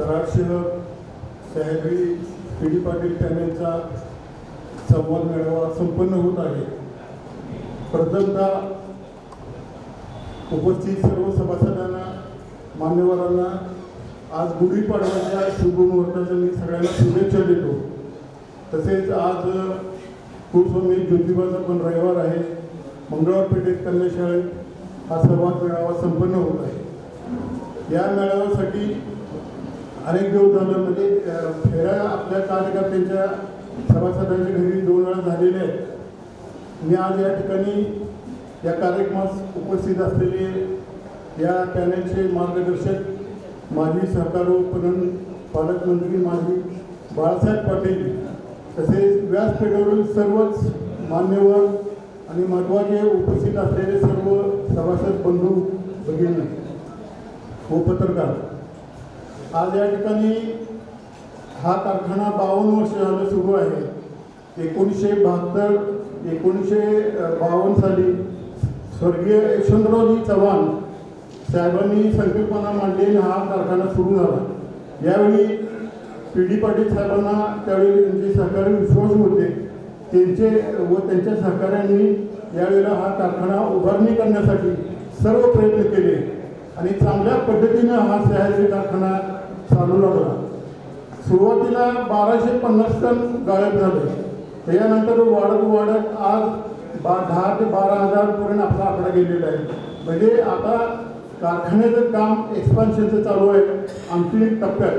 कराड शहर Sahyadri P D Patil पॅनेलचा संवाद मेळावा संपन्न होत आहे. प्रथमतः उपस्थित सर्व सभासदांना मान्यवरांना आज गुढीपाडव्याच्या शुभमुहूर्ताच्या मी सगळ्यांना शुभेच्छा देतो. तसेच आज कुलस्वामी ज्योतिबाचा पण रविवार आहे. मंगळवार पेठेत कन्याशाळेत हा संवाद मेळावा संपन्न होत आहे. या मेळाव्यासाठी अनेक दिवस झालं म्हणजे फेऱ्या आपल्या कार्यकर्त्यांच्या सभासदांच्या घरी दोन वेळा झालेल्या आहेत. मी आज या ठिकाणी या कार्यक्रमास उपस्थित असलेले या पॅनलचे मार्गदर्शक माजी सहकार व पणन पालकमंत्री माजी बाळासाहेब पाटील तसेच व्यासपीठावरील सर्वच मान्यवर आणि महत्त्वाचे उपस्थित असलेले सर्व सभासद बंधू भगिनी व पत्रकार आज या ठिकाणी हा कारखाना बावन्न वर्ष झालं सुरू आहे. एकोणीसशे बहात्तर एकोणीसशे बावन्न साली स्वर्गीय यशवंतरावजी चव्हाण साहेबांनी संकल्पना मांडलेली आणि हा कारखाना सुरू झाला. यावेळी पी डी पाटील साहेबांना त्यावेळी त्यांचे सहकारी विश्वास होते. त्यांचे व त्यांच्या सहकाऱ्यांनी यावेळेला हा कारखाना उभारणी करण्यासाठी सर्व प्रयत्न केले आणि चांगल्या पद्धतीनं हा सह्याद्री कारखाना चालू लागला सुरुवातीला बाराशे पन्नास टन गायब झाले. त्याच्यानंतर वाढत वाढत आज बा दहा ते बारा हजारपर्यंत आपला आकडा गेलेला आहे. म्हणजे आता कारखान्याचं काम एक्सपान्शनचं चालू आहे आमची टप्प्यात.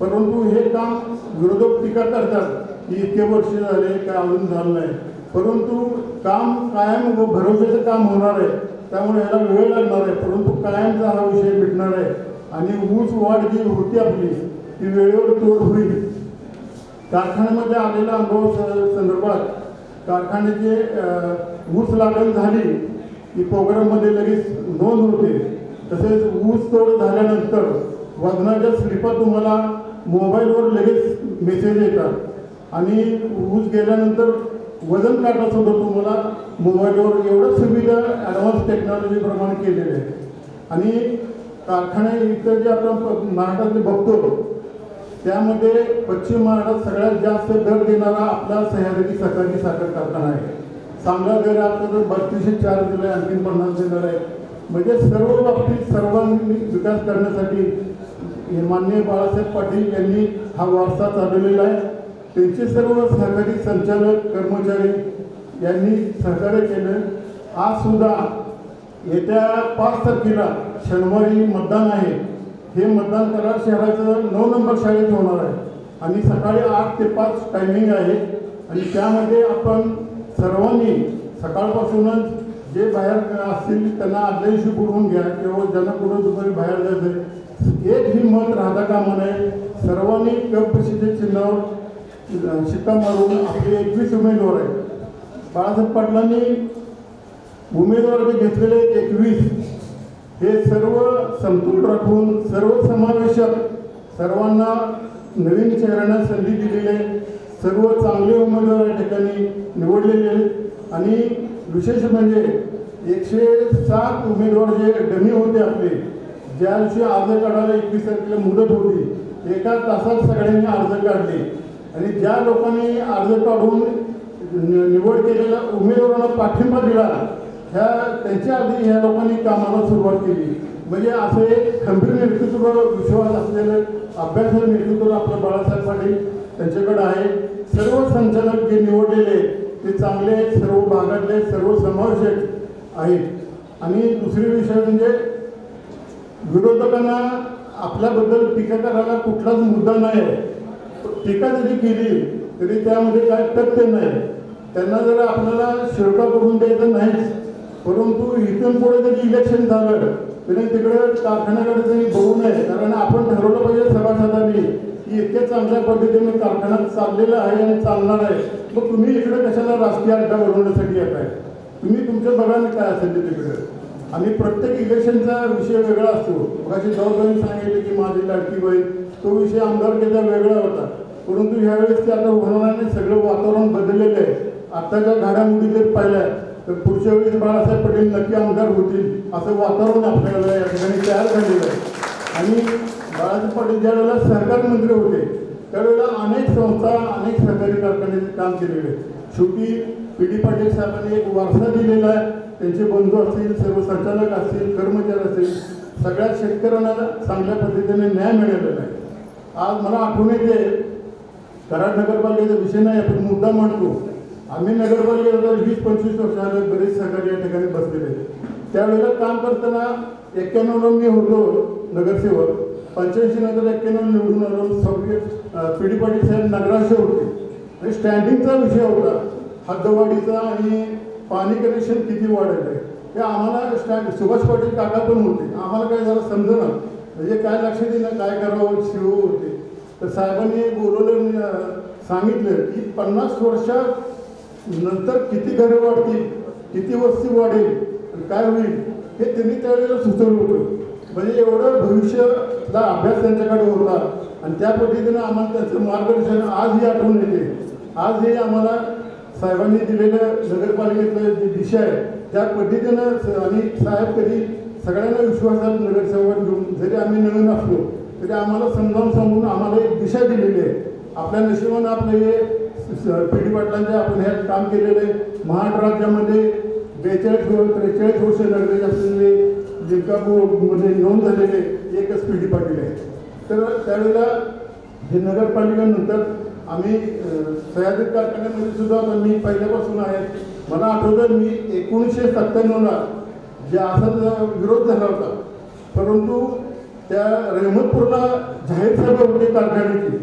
परंतु हे काम विरोधक टीका करतात की इतके वर्ष झाले काय अजून झालं नाही. परंतु काम कायम व भरोश्याचं काम होणार आहे. त्यामुळे ह्याला वेळ लागणार आहे. परंतु कायमचा हा विषय भेटणार आहे. आणि ऊस वाढ जी होती आपली ती वेळेवर तोड होईल. कारखान्यामध्ये आलेला अनुभव संदर्भात कारखान्याचे ऊस लागण झाली की प्रोग्राममध्ये लगेच नोंद होते. तसेच ऊस तोड झाल्यानंतर वजनाच्या स्लिपा तुम्हाला मोबाईलवर लगेच मेसेज येतात. आणि ऊस गेल्यानंतर वजन काटा तुम्हाला मोबाईलवर एवढं सुविधा ॲडव्हान्स टेक्नॉलॉजीप्रमाणे केलेले आहे. आणि कारखाने इथं जे आपण प- महाराष्ट्रातले बघतो त्यामध्ये पश्चिम महाराष्ट्रात सगळ्यात जास्त दर देणारा आपला सह्याद्री सहकारी साखर कारखाना आहे. चांगला दर आपल्याला बत्तीसशे चार दिला आहे आणखीन पन्नास देणार आहे म्हणजे सर्व बाबतीत सर्वांनी विकास करण्यासाठी माननीय बाळासाहेब पाटील यांनी हा वारसा चालवलेला आहे. त्यांचे सर्व सहकारी संचालक कर्मचारी यांनी सहकार्य केलं. आज सुद्धा येत्या पाच तारखेला शनिवारी मतदान आहे. हे मतदान करार शहराचं नऊ नंबर शाळेत होणार आहे. आणि सकाळी आठ ते पाच टायमिंग आहे. आणि त्यामध्ये आपण सर्वांनी सकाळपासूनच जे बाहेर असतील त्यांना आदल्या दिवशी घ्या किंवा ज्यांना कुठं दुपारी बाहेर जायचं एक ही मत राहता कामा नये. सर्वांनी कपशीच्या चिन्हावर शिक्का मारून आपले एकवीस उमेदवार आहेत. बाळासाहेब पाटलांनी उमेदवार जे घेतलेले एकवीस हे सर्व समतोल राखून सर्व समावेशक सर्वांना नवीन चेहऱ्यांना संधी दिलेली आहे. सर्व चांगले उमेदवार या ठिकाणी निवडलेले आहेत. आणि विशेष म्हणजे एकशे सात उमेदवार जे डमी होते आपले ज्या दिवशी अर्ज काढायला एकवीस तारखेला मुदत होती एका तासात सगळ्यांनी अर्ज काढले. आणि ज्या लोकांनी अर्ज काढून नि- निवड केलेल्या उमेदवारांना पाठिंबा दिला ह्या त्यांच्या आधी ह्या लोकांनी कामाला सुरुवात केली. म्हणजे असे खंबीर नेतृत्वावर विश्वास असलेलं अभ्यास नेतृत्व आपलं बाळासाहेब पाटील त्यांच्याकडे आहे. सर्व संचालक जे निवडलेले ते चांगले आहेत, सर्व भागातले सर्व समावेशक आहेत आणि दुसरी विषय म्हणजे विरोधकांना आपल्याबद्दल टीका करायला कुठलाच मुद्दा नाही आहे. टीका जरी केली तरी त्यामध्ये काय तथ्य नाही त्यांना जर आपल्याला शिरका करून द्यायचं नाहीच परंतु इथून पुढे जरी इलेक्शन झालं. तरी तिकडे कारखान्याकडे तरी बघू नये. कारण आपण ठरवलं पाहिजे सभासदांनी की इतक्या चांगल्या पद्धतीने कारखाना चाललेला आहे आणि चालणार आहे. मग तुम्ही इकडे कशाला राजकीय अड्डा बनवण्यासाठी येत आहे तुम्ही तुमच्या बघाने काय असेल ते तिकडे. आणि प्रत्येक इलेक्शनचा विषय वेगळा असतो. मगाशी जबाबदारी सांगितले की माझी लाडकी बहीण तो विषय आमदारकीचा वेगळा होता. परंतु ह्यावेळेस ते आता होणार सगळं वातावरण बदललेलं आहे. आत्ताच्या घडामोडी जर पाहिल्या तर पुढच्या वेळेस बाळासाहेब पटेल नक्की आमदार होतील असं वातावरण आपल्याला या ठिकाणी तयार झालेलं आहे. आणि बाळासाहेब पाटील ज्या वेळेला सहकार मंत्री होते त्यावेळेला अनेक संस्था अनेक सहकारी कारखान्याचे काम केलेले आहे. शेवटी पी डी पाटील साहेबांनी एक वारसा दिलेला आहे. त्यांचे बंधू असतील सर्व संचालक असतील कर्मचारी असतील सगळ्या शेतकऱ्यांना चांगल्या पद्धतीने न्याय मिळालेला आहे. आज मला आठवण येते कराड नगरपालिकेचा विषय नाही आपण मुद्दा मांडतो. आम्ही नगरपालिकेनंतर वीस पंचवीस वर्ष बरेच सहकारी या ठिकाणी बसलेले त्यावेळेला काम करताना एक्क्याण्णवला मी होतो नगरसेवक. पंच्याऐंशी नंतर एक्क्याण्णव निवडून आलो. सगळे पी डी पाटील साहेब नगराध्यक्ष होते. आणि स्टँडिंगचा विषय होता. हद्दवाढीचा आणि पाणी कनेक्शन किती वाढत आहे. हे आम्हाला स्टँड सुभाष पाटील काका पण होते. आम्हाला काय झालं समजेना म्हणजे काय लक्षात देणं काय करावं शिव होते. तर साहेबांनी बोलवलं सांगितलं की पन्नास वर्षात नंतर किती घरे वाढतील किती वस्ती वाढेल आणि काय होईल हे त्यांनी त्यावेळेला सुचवलं होतं. म्हणजे एवढं भविष्याचा अभ्यास त्यांच्याकडे होता. आणि त्या पद्धतीनं आम्हाला त्याचं मार्गदर्शन आजही आठवून येते. आजही आम्हाला साहेबांनी दिलेलं नगरपालिकेतलं जी दिशा आहे त्या पद्धतीनं आणि साहेब कधी सगळ्यांना विश्वासात नगरसेवक घेऊन जरी आम्ही नवीन असलो तरी आम्हाला समजावून सांगून आम्हाला एक दिशा दिलेली आहे. आपल्या नशिबानं आपलं हे पिढी पाटलांचे आपण हे काम केलेलं आहे. महाराष्ट्र राज्यामध्ये बेचाळीस वर्ष त्रेचाळीस वर्ष नगरेज असलेले जिंकापूरमध्ये म्हणजे नोंद झालेले एकच पिढी पाटील आहे. तर त्यावेळेला हे नगरपालिकेनंतर आम्ही सह्याद्री कारखान्यामध्ये सुद्धा आता मी पहिल्यापासून आहे. मला आठवतं मी एकोणीसशे सत्त्याण्णवला जे असा विरोध झाला होता परंतु त्या रहमतपूरला जाहीर सभा होते कारखान्याची.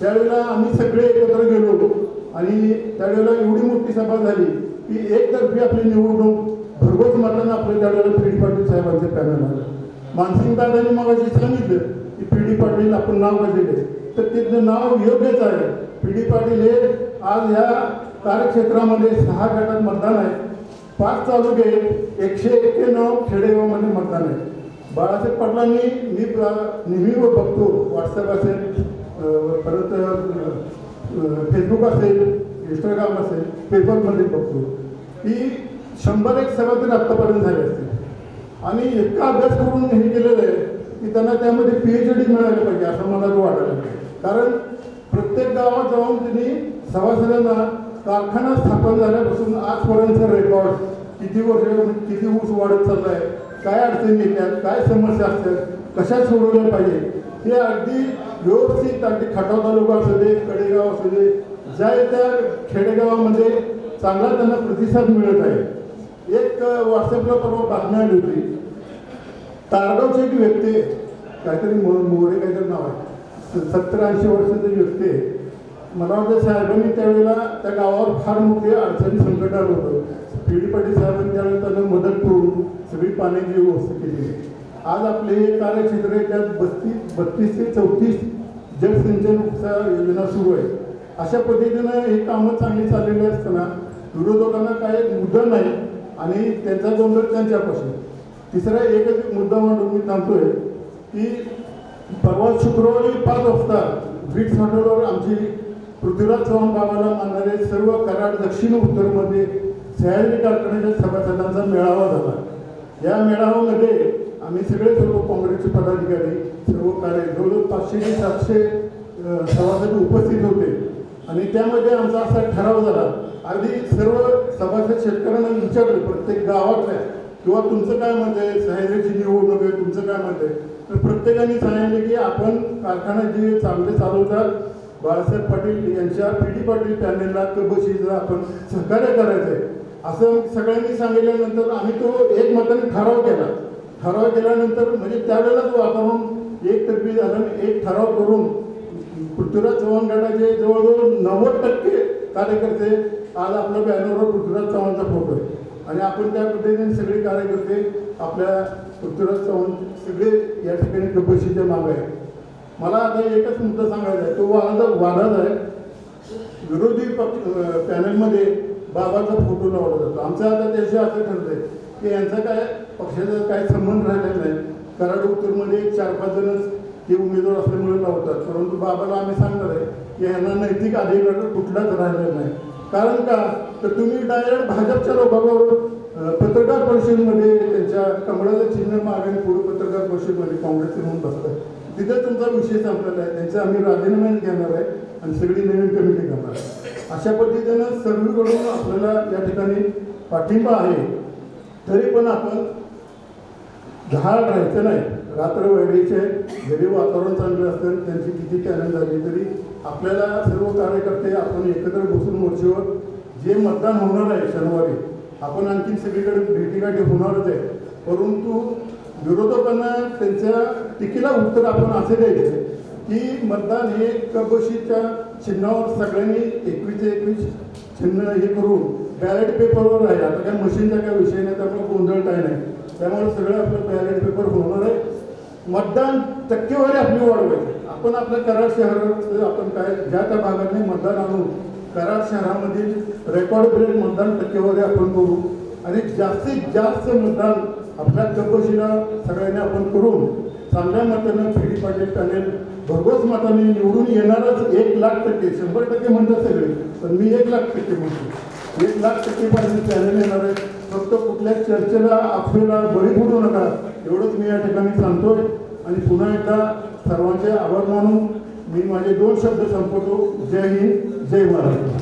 त्यावेळेला आम्ही सगळे एकत्र गेलो होतो. आणि त्यावेळेला एवढी मोठी सभा झाली की एकतर्फी आपली निवडणूक भरघोस मतानं आपल्या त्यावेळेला पी डी पाटील साहेबांचं पॅनल आलं. मानसिंग दादांनी मग सांगितलं की पी डी पाटील आपण नाव बदलले तर तिथलं नाव योग्यच आहे. पी डी पाटील हे आज ह्या कार्यक्षेत्रामध्ये सहा गटात मतदान आहे. पाच तालुके एकशे एक्क्याण्णव खेडेगावमध्ये मतदान आहे. बाळासाहेब पाटलांनी मी नेहमी बघतो व्हॉट्सअप असेल परत फेसबुक असेल इंस्टाग्राम असेल फेसबुकमध्ये बघतो. की शंभर एक सभा आत्तापर्यंत झाले असतील. आणि इतका अभ्यास करून हे केलेलं आहे की त्यांना त्यामध्ये पी एच डी मिळाली पाहिजे असं मला तो वाटायला कारण प्रत्येक गावात जाऊन त्यांनी सभासदांना कारखाना स्थापन झाल्यापासून आजपर्यंत रेकॉर्ड किती वर्ष किती ऊस वाढत चालला आहे काय अडचणी येतात काय समस्या असतात कशा सोडवल्या पाहिजे हे अगदी व्यवस्थित अगदी खटाव तालुका असू दे कडेगाव असू दे ज्या त्या खेडेगावामध्ये चांगला त्यांना प्रतिसाद मिळत आहे. एक व्हॉट्सअपला परवा बातमी आली होती. तारगावची एक व्यक्ती आहे काहीतरी मो मोरे काहीतरी नाव आहे. सत्तर ऐंशी वर्षाची व्यक्ती आहे. मला वाटतं साहेबांनी त्यावेळेला त्या गावावर फार मोठे अडचणी संकट आलं होतं. पी डी पाटील साहेबांनी त्यावेळेला त्यांना मदत करून सगळी पाण्याची व्यवस्था केली. आज आपले हे कार्यक्षेत्र आहे त्यात बत्तीस बत्तीस ते चौतीस जलसिंचनचा योजना सुरू आहे. अशा पद्धतीनं हे कामं चांगली चाललेली असताना विरोधकांना काय मुद्दा नाही आणि त्यांचा गोंधळ त्यांच्यापासून तिसरा एकच मुद्दा म्हणून मी सांगतोय की परवा शुक्रवारी पाच वाजता ब्रिट्स हॉटेलवर आमची पृथ्वीराज चव्हाण बाबाला मानणारे सर्व कराड दक्षिण उत्तरमध्ये सह्याद्री कारखान्याच्या सभासदांचा मेळावा झाला. या मेळाव्यामध्ये आम्ही सगळे सर्व काँग्रेसचे पदाधिकारी सर्व कार्य जवळजवळ पाचशे ते सातशे सभासद उपस्थित होते. आणि त्यामध्ये आमचा असा ठराव झाला अगदी सर्व सभासद शेतकऱ्यांना विचारले प्रत्येक गावातल्या किंवा तुमचं काय मत आहे? सह्याद्रीची निवडणूक आहे तुमचं काय मत आहे? तर प्रत्येकाने सांगितलं की आपण कारखाना जे चांगले चालवतात बाळासाहेब पाटील यांच्या पी डी पाटील पॅनेलला कबशीला आपण सहकार्य करायचं आहे असं सगळ्यांनी सांगितल्यानंतर आम्ही तो एक मताने ठराव केला. ठराव केल्यानंतर म्हणजे त्यावेळेलाच हो वातावरण एकतर्फी झालं आणि एक ठराव करून पृथ्वीराज चव्हाण गटाचे जवळजवळ नव्वद टक्के कार्यकर्ते आज आपल्या बॅनरवर पृथ्वीराज चव्हाणचा फोटो आहे. आणि आपण त्या पद्धतीने सगळे कार्यकर्ते आपल्या पृथ्वीराज चव्हाण सगळे या ठिकाणी कबशीच्या मागे आहे मला आता एकच मुद्दा सांगायचा आहे. तो वादा वादाच आहे. विरोधी पक्ष पॅनलमध्ये बाबाचा फोटो लावला जातो. आमचं आता त्याशी असं ठरलंय की यांचा काय पक्षाचा काय संबंध राहिलेला नाही. कराड उत्तरमध्ये चार पाच जणच ते उमेदवार असल्यामुळे लावतात. परंतु बाबाला आम्ही सांगणार आहे की यांना नैतिक अधिकार कुठलाच राहिलेला नाही. कारण का? तर तुम्ही डायरेक्ट भाजपच्या लोकांवर पत्रकार परिषदेमध्ये त्यांच्या कमळाचं चिन्ह मागे पुढे पत्रकार परिषदेमध्ये काँग्रेसचे म्हणून बसतात तिथे तुमचा विषय संपलेला आहे. त्यांचा आम्ही राजीनामे घेणार आहे आणि सगळी नवीन कमिटी करणार आहे. अशा पद्धतीनं सर्वीकडून आपल्याला या ठिकाणी पाठिंबा आहे. तरी पण आपण झाड राहायचं नाही. रात्र वैरीचे जरी वातावरण चांगलं असेल त्यांची किती चॅलेंज झाली तरी आपल्याला सर्व कार्यकर्ते आपण एकत्र बसून मोर्चेवर जे मतदान होणार आहे शनिवारी आपण आणखी सगळीकडे भेटीगाठी होणारच आहे. परंतु विरोधकांना त्यांच्या टीकेला उत्तर आपण असे द्यायचे की मतदान हे कबशीच्या चिन्हावर सगळ्यांनी एकवीस एकवीस चिन्ह हे करून बॅलेट पेपरवर आहे. आता काय मशीनचा काय विषय नाही त्यामुळे गोंधळ काय नाही. त्यामुळे सगळं आपलं बॅलेट पेपर होणार आहे. मतदान टक्केवारी आपली वाढवायची आपण आपल्या कराड शहरात आपण काय ज्या त्या भागाने मतदान आणून कराड शहरामधील रेकॉर्ड ब्रेक मतदान टक्केवारी आपण करू. आणि जास्तीत जास्त मतदान आपल्या चौकशीला सगळ्यांनी आपण करून चांगल्या मतानं फेडी पाटील पॅनेल भरघोस मताने निवडून येणारच एक लाख टक्के. शंभर टक्के म्हणतात सगळे पण मी एक लाख टक्के म्हणतो. एक लाख टक्के पाटील पॅनेल येणार आहे. फक्त कुठल्या चर्चेला अफवेला बळी पडू नका. एवढंच मी या ठिकाणी सांगतोय. आणि पुन्हा एकदा सर्वांचे आभार मानून मी माझे दोन शब्द संपवतो. जय हिंद जय महाराष्ट्र.